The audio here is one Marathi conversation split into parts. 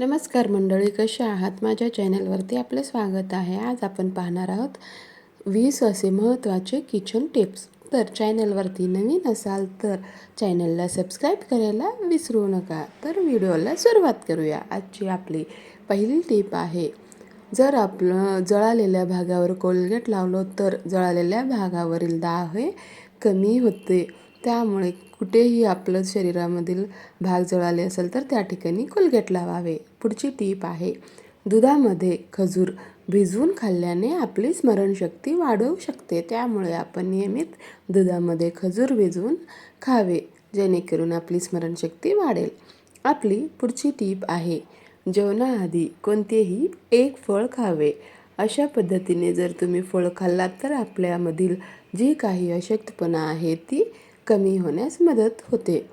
नमस्कार मंडळी कसे आहात? माझ्या चॅनलवरती आपलं स्वागत आहे. आज आपण पाहणार आहोत वीस असे महत्त्वाचे किचन टिप्स. तर चॅनलवरती नवीन असाल तर चॅनलला सबस्क्राईब करायला विसरू नका. तर व्हिडिओला सुरुवात करूया. आजची आपली पहिली टीप आहे जर आपलं जळालेल्या भागावर कोलगेट लावलो तर जळालेल्या भागावरील दाह हे कमी होते. त्यामुळे कुठेही आपलं शरीरामधील भाग जळाले असेल तर त्या ठिकाणी कोलगेट लावावे. पुढची टीप आहे. दुधामध्ये खजूर भिजवून खाल्ल्याने आपली स्मरणशक्ती वाढवू शकते. त्यामुळे आपण नियमित दुधामध्ये खजूर भिजवून खावे जेणेकरून आपली स्मरणशक्ती वाढेल. आपली पुढची टीप आहे जेवणाआधी कोणतेही एक फळ खावे. अशा पद्धतीने जर तुम्ही फळ खाल्लात तर आपल्यामधील जी काही अशक्तपणा आहे ती कमी होण्यास मदत होते.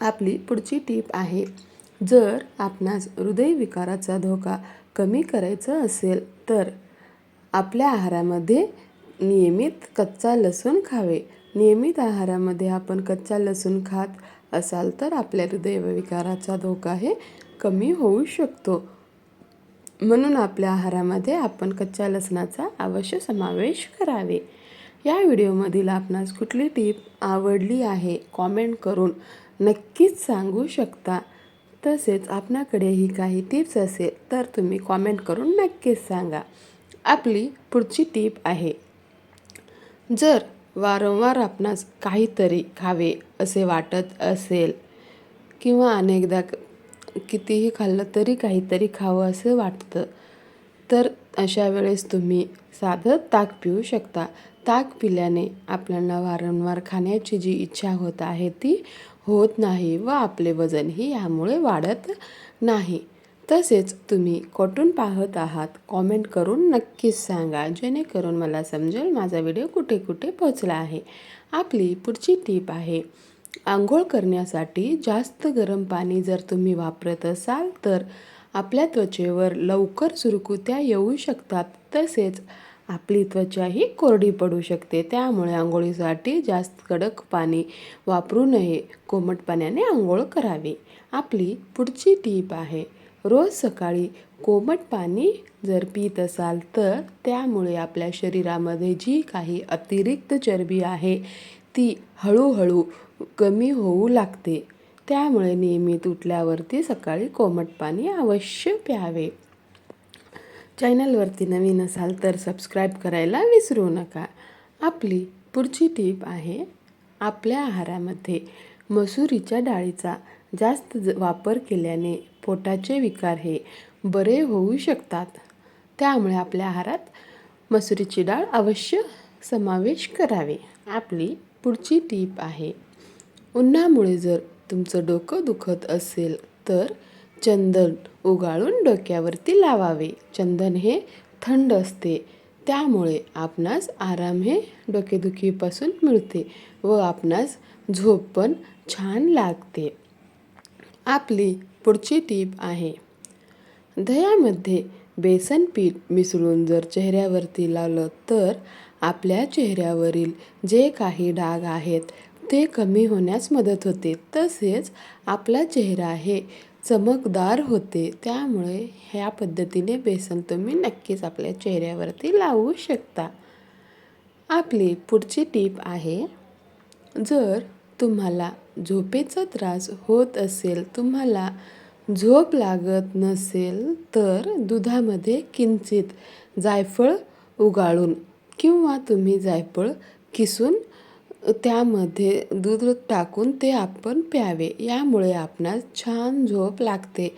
आपली पुढची टीप आहे जर आपणास हृदयविकाराचा धोका कमी करायचा असेल तर आपल्या आहारामध्ये नियमित कच्चा लसूण खावे. नियमित आहारामध्ये आपण कच्चा लसूण खात असाल तर आपल्या हृदयविकाराचा धोका हे कमी होऊ शकतो. म्हणून आपल्या आहारामध्ये आपण कच्च्या लसणाचा अवश्य समावेश करावे. या व्हिडिओमधील आपणास कुठली टीप आवडली आहे कॉमेंट करून नक्कीच सांगू शकता. तसेच आपणाकडेही काही टिप्स असेल तर तुम्ही कॉमेंट करून नक्कीच सांगा. आपली पुढची टीप आहे जर वारंवार आपणास काहीतरी खावे असे वाटत असेल किंवा अनेकदा कितीही खाल्लं तरी काहीतरी खावं असं वाटतं तर अशा वेळेस तुम्ही साधं ताक पिऊ शकता. ताक पिल्याने आपल्याला वारंवार खाण्याची जी इच्छा होत आहे ती होत नाही व आपले वजनही यामुळे वाढत नाही. तसेच तुम्ही कोठून पाहत आहात कॉमेंट करून नक्कीच सांगा जेणेकरून मला समजेल माझा व्हिडिओ कुठे कुठे पोचला आहे. आपली पुढची टीप आहे आंघोळ करण्यासाठी जास्त गरम पाणी जर तुम्ही वापरत असाल तर आपल्या त्वचेवर लवकर सुरकुत्या येऊ शकतात. तसेच आपली त्वचाही कोरडी पडू शकते. त्यामुळे आंघोळीसाठी जास्त कडक पाणी वापरू नये. कोमट पाण्याने आंघोळ करावी. आपली पुढची टीप आहे रोज सकाळी कोमट पाणी जर पित असाल तर त्यामुळे आपल्या शरीरामध्ये जी काही अतिरिक्त चरबी आहे ती हळूहळू कमी होऊ लागते. त्यामुळे नियमित उठल्यावरती सकाळी कोमट पाणी अवश्य प्यावे. चॅनलवरती नवीन असाल तर सबस्क्राईब करायला विसरू नका. आपली पुढची टीप आहे आपल्या आहारामध्ये मसुरीच्या डाळीचा जास्त वापर केल्याने पोटाचे विकार हे बरे होऊ शकतात. त्यामुळे आपल्या आहारात मसुरीची डाळ अवश्य समावेश करावे. आपली पुढची टीप आहे उन्हामुळे जर तुमचं डोकं दुखत असेल तर चंदन उगाळून डोक्यावरती लावावे. चंदन हे थंड असते. त्यामुळे आपणास आराम हे डोकेदुखीपासून मिळते व आपणास झोप पण छान लागते. आपली पुढची टीप आहे. दह्यामध्ये बेसन पीठ मिसळून जर चेहऱ्यावरती लावलं तर आपल्या चेहऱ्यावरील जे काही डाग आहेत ते कमी होण्यास मदत होते. तसेच आपला चेहरा हे चमकदार होते. त्यामुळे ह्या पद्धतीने बेसन तुम्ही नक्कीच आपल्या चेहऱ्यावरती लावू शकता. आपली पुढची टीप आहे जर तुम्हाला झोपेचा त्रास होत असेल तुम्हाला झोप लागत नसेल तर दुधामध्ये किंचित जायफळ उगाळून किंवा तुम्ही जायफळ किसून त्यामध्ये दूध टाकून ते आपण प्यावे. यामुळे आपणास छान झोप लागते.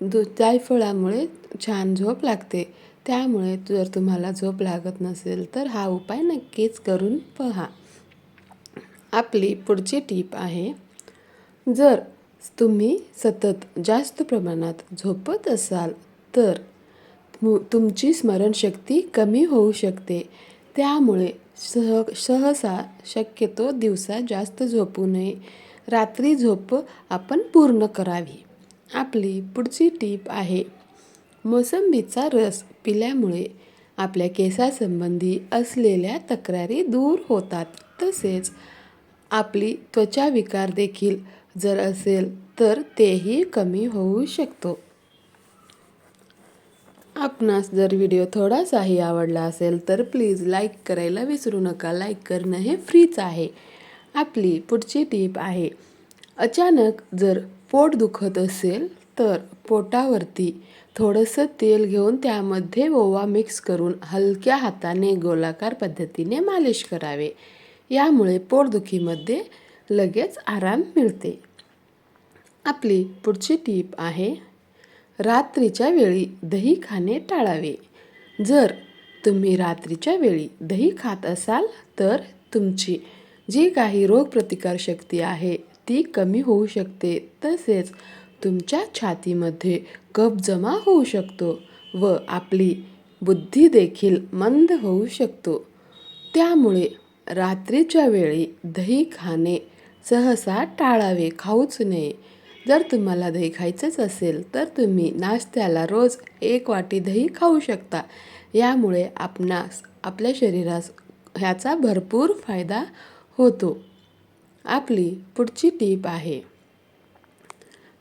दु जायफळामुळे छान झोप लागते. त्यामुळे जर तुम्हाला झोप लागत नसेल तर हा उपाय नक्कीच करून पहा. आपली पुढची टीप आहे जर तुम्ही सतत जास्त प्रमाणात झोपत असाल तर तुमची स्मरणशक्ती कमी होऊ शकते. त्यामुळे सह सहसा शक्यतो दिवसा जास्त झोपू नये. रात्री झोप आपण पूर्ण करावी. आपली पुढची टीप आहे मोसंबीचा रस पिल्यामुळे आपल्या केसासंबंधी असलेल्या तक्रारी दूर होतात. तसेच आपली त्वचा विकार देखील जर असेल तर तेही कमी होऊ शकतो. आपणास जर व्हिडिओ थोडासाही आवडला असेल तर प्लीज लाईक करायला विसरू नका. लाईक करणं हे फ्रीच आहे. आपली पुढची टीप आहे अचानक जर पोट दुखत असेल तर पोटावरती थोडंसं तेल घेऊन त्यामध्ये ओवा मिक्स करून हलक्या हाताने गोलाकार पद्धतीने मालिश करावे. यामुळे पोटदुखीमध्ये लगेच आराम मिळते. आपली पुढची टीप आहे रात्रीच्या वेळी दही खाणे टाळावे. जर तुम्ही रात्रीच्या वेळी दही खात असाल तर तुमची जी काही रोगप्रतिकारशक्ती आहे ती कमी होऊ शकते. तसेच तुमच्या छातीमध्ये कफ जमा होऊ शकतो व आपली बुद्धी देखील मंद होऊ शकतो. त्यामुळे रात्रीच्या वेळी दही खाणे सहसा टाळावे खाऊच नये. जर तुम्हाला दही खायचंच असेल तर तुम्ही नाश्त्याला रोज एक वाटी दही खाऊ शकता. यामुळे आपणास आपल्या शरीरास ह्याचा भरपूर फायदा होतो. आपली पुढची टीप आहे.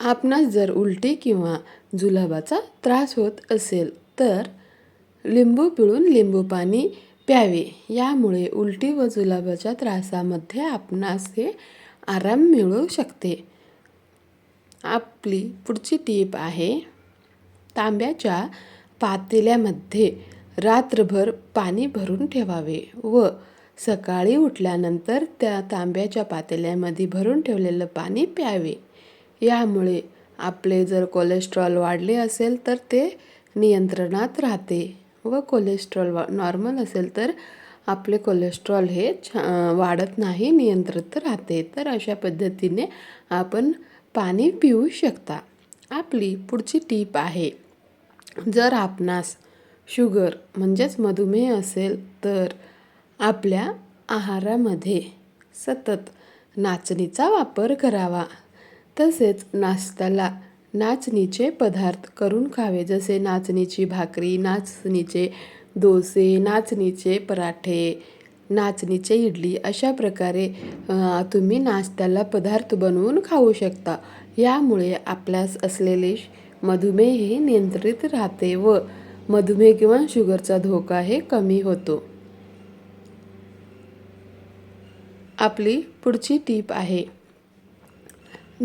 आपणास जर उलटी किंवा जुलाबाचा त्रास होत असेल तर लिंबू पिळून लिंबू पाणी प्यावे. यामुळे उलटी व जुलाबाच्या त्रासामध्ये आपणास हे आराम मिळू शकते. आपली पुढची टीप आहे तांब्याच्या पातेल्यामध्ये रात्रभर पाणी भरून ठेवावे व सकाळी उठल्यानंतर त्या तांब्याच्या पातेल्यामध्ये भरून ठेवलेलं पाणी प्यावे. यामुळे आपले जर कोलेस्ट्रॉल वाढले असेल तर ते नियंत्रणात राहते व कोलेस्ट्रॉल वा नॉर्मल असेल तर आपले कोलेस्ट्रॉल हे छा वाढत नाही नियंत्रित राहते. तर अशा पद्धतीने आपण पाणी पिऊ शकता. आपली पुढची टीप आहे जर आपणास शुगर म्हणजेच मधुमेह असेल तर आपल्या आहारामध्ये सतत नाचणीचा वापर करावा. तसेच नाश्त्याला नाचणीचे पदार्थ करून खावे जसे नाचणीची भाकरी नाचणीचे डोसे नाचणीचे पराठे नाचणीचे इडली अशा प्रकारे तुम्ही नाश्त्याला पदार्थ बनवून खाऊ शकता. यामुळे आपल्यास असलेले मधुमेह हे नियंत्रित राहते व मधुमेह किंवा शुगरचा धोका हे कमी होतो. आपली पुढची टीप आहे.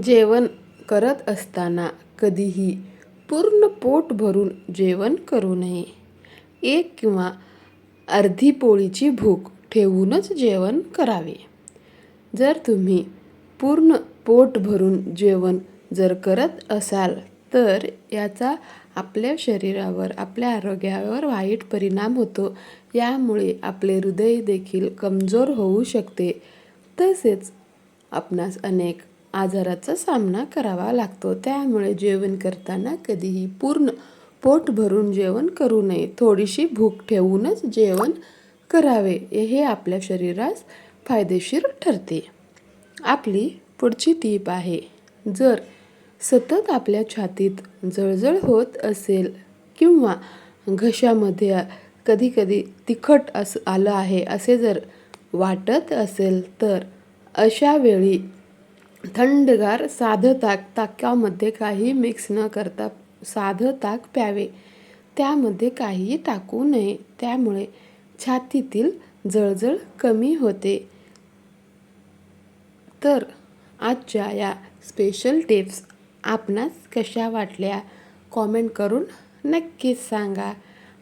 जेवण करत असताना कधीही पूर्ण पोट भरून जेवण करू नये. एक किंवा अर्धी पोळीची भूक ठेवूनच जेवण करावे. जर तुम्ही पूर्ण पोट भरून जेवण जर करत असाल तर याचा आपल्या शरीरावर आपल्या आरोग्यावर वाईट परिणाम होतो. यामुळे आपले हृदय देखील कमजोर होऊ शकते. तसेच आपणास अनेक आजाराचा सामना करावा लागतो. त्यामुळे जेवण करताना कधीही पूर्ण पोट भरून जेवण करू नये. थोडीशी भूक ठेवूनच जेवण करावे हे आपल्या शरीरास फायदेशीर ठरते. आपली पुढची टीप आहे. जर सतत आपल्या छातीत जळजळ होत असेल किंवा घशामध्ये कधीकधी तिखट असं आलं आहे असे जर वाटत असेल तर अशा वेळी थंडगार साधं ताक ताकामध्ये काही मिक्स न करता साधं ताक प्यावे. त्यामध्ये काहीही टाकू नये. त्यामुळे छातीतील जळजळ कमी होते. तर आजच्या या स्पेशल टिप्स आपणास कशा वाटल्या? कॉमेंट करून नक्कीच सांगा.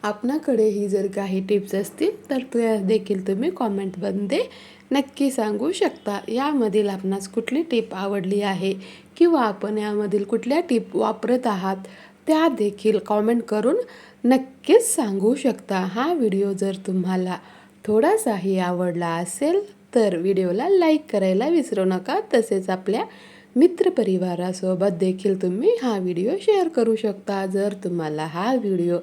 आपणाकडेही जर काही टिप्स असतील तर त्या देखील तुम्ही कॉमेंटमध्ये नक्की सांगू शकता. यामधील आपणास कुठली टिप आवडली आहे? किंवा आपण यामधील कुठल्या टिप वापरत आहात? त्या देखील कॉमेंट करून नक्कीच सांगू शकता हा व्हिडिओ जर तुम्हाला थोडासाही आवडला असेल तर व्हिडिओला लाईक करायला विसरू नका. तसेच आपल्या मित्रपरिवारासोबत देखील तुम्ही हा व्हिडिओ शेअर करू शकता. जर तुम्हाला हा व्हिडिओ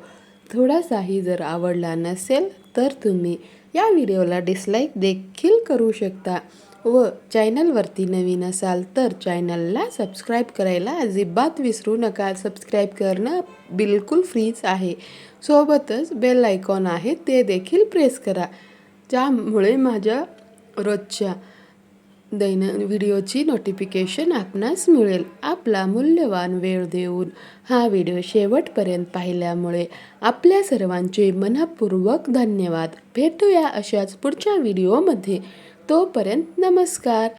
थोडासाही जर आवडला नसेल तर तुम्ही या व्हिडिओला डिसलाईक देखील करू शकता. व चॅनलवरती नवीन असाल तर चॅनलला सबस्क्राईब करायला अजिबात विसरू नका. सबस्क्राईब करणं बिलकुल फ्रीच आहे. सोबतच बेल आयकॉन आहे ते देखील प्रेस करा. ज्यामुळे माझ्या रोजच्या दैन व्हिडिओची नोटिफिकेशन आपणास मिळेल. आपला मूल्यवान वेळ देऊन हा व्हिडिओ शेवटपर्यंत पाहिल्यामुळे आपल्या सर्वांचे मनपूर्वक धन्यवाद. भेटूया अशाच पुढच्या व्हिडिओमध्ये. तोपर्यंत नमस्कार.